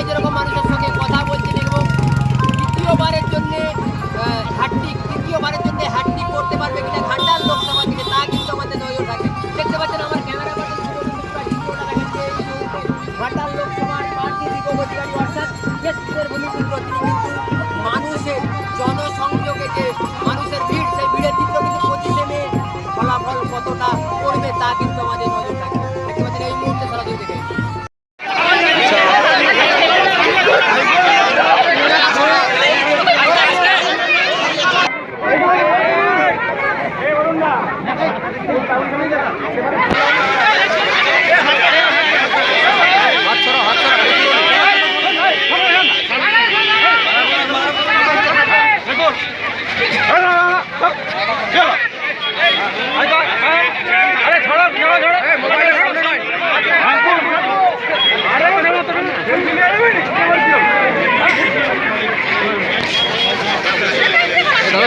পুনরায় যেরকম মানুষের সঙ্গে কথা বলছেন এবং তৃতীয়বারের জন্যে হ্যাট্রিক তৃতীয়বারের জন্য হ্যাট্রিক করতে পারবে কিনা ঘাটাল লোকসভা থেকে, তা কিন্তু আমাদের নজর রাখে। দেখতে পাচ্ছেন আমার ক্যামেরা ঘাটাল লোকসভার পার্টি দীপক অধিকারী অর্থাৎ ক্ষেত্রের ভূমিপুত্র তিনি কিন্তু মানুষের জনসংযোগে যে মানুষের ভিড়, সেই ভিড়ের চিত্র কিন্তু পঁচিশে মে ফলাফল কতটা করবে তা কিন্তু আমাদের নজর থাকে দেখতে পাচ্ছেন এই মুহূর্তে সরাসরি থেকে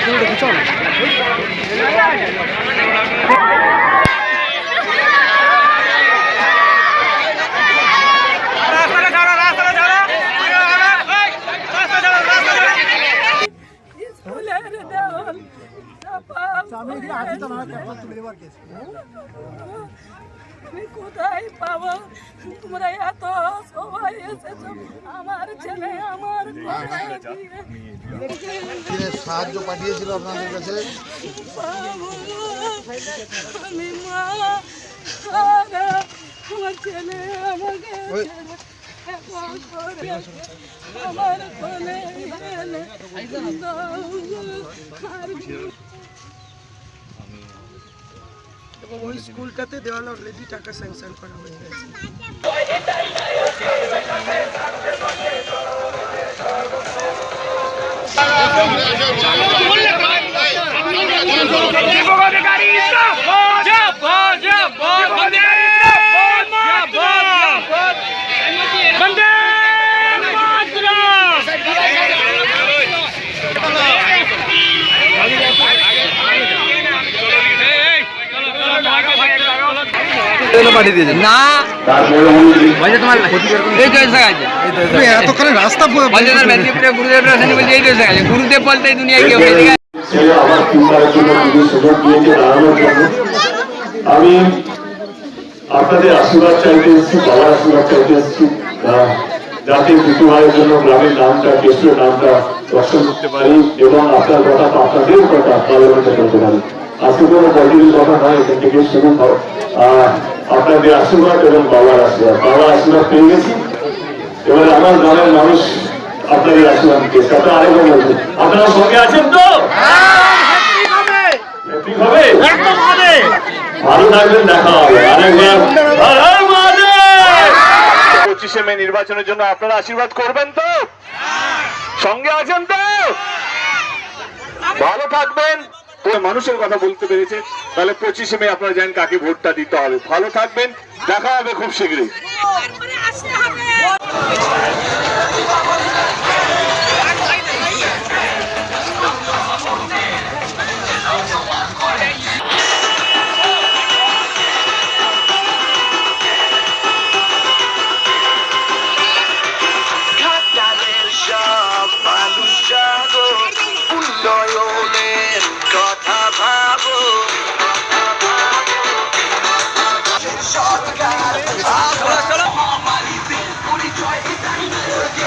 দেখে নিন। স্কুলের দেওয়াল চাপা। আমি কোথায় পাবো। তোমরা এত সবাই এসেছ। আমার ছেলে আমার কোথায় গিয়ে যে সাহায্য পাঠিয়েছিল আপনাদের কাছে? পাবো? আমি মা আর আমার ছেলে আমাকে ওই- ছেড়ে এখন করে। আমার কোলে ওই স্কুলটাতে দেওয়াল অলরেডি টাকা স্যাংশন করা হয়ে গেছে। না বলছে তোমার এই তো এসে গেছে এতখানি রাস্তা বলছে তোর মেদিনীপুরে গুরুদেব আসেনি বলছে এই তো এসে গেছে গুরুদেব বলতে এই দুনিয়ায় কেউ আমি আপনাদের আশীর্বাদ চাইতে এসেছি বাবার আশীর্বাদ চাইতে এসেছি। যাতে দুটো ভাইয়ের জন্য গ্রামের নামটা কেশীয় নামটা রক্ষণ করতে পারি এবং আপনার কথা আপনাদের কথা পার্লামেন্টে করতে পারি। আজকে কোনো পলিটিক্যাল কথা নয় এখান থেকে শুরু হয় আহ, আপনাদের আশীর্বাদ এবং বাবার আশীর্বাদ বাবার আশীর্বাদ পেয়ে গেছি। এবার আমার গ্রামের মানুষ আপনাদের আশীর্বাদ পেয়েছে আপনারা আরেকবার বলবেন আপনারা সঙ্গে আছেন তো? ভালো থাকবেন, দেখা হবে। আরেকবার! পঁচিশে মে নির্বাচনের জন্য আপনারা আশীর্বাদ করবেন তো? সঙ্গে আছেন তো? ভালো থাকবেন। মানুষের কথা বলতে পেরেছে। তাহলে পঁচিশে মে আপনারা জানেন কাকে ভোটটা দিতে হবে। ভালো থাকবেন, দেখা হবে খুব শীঘ্রই।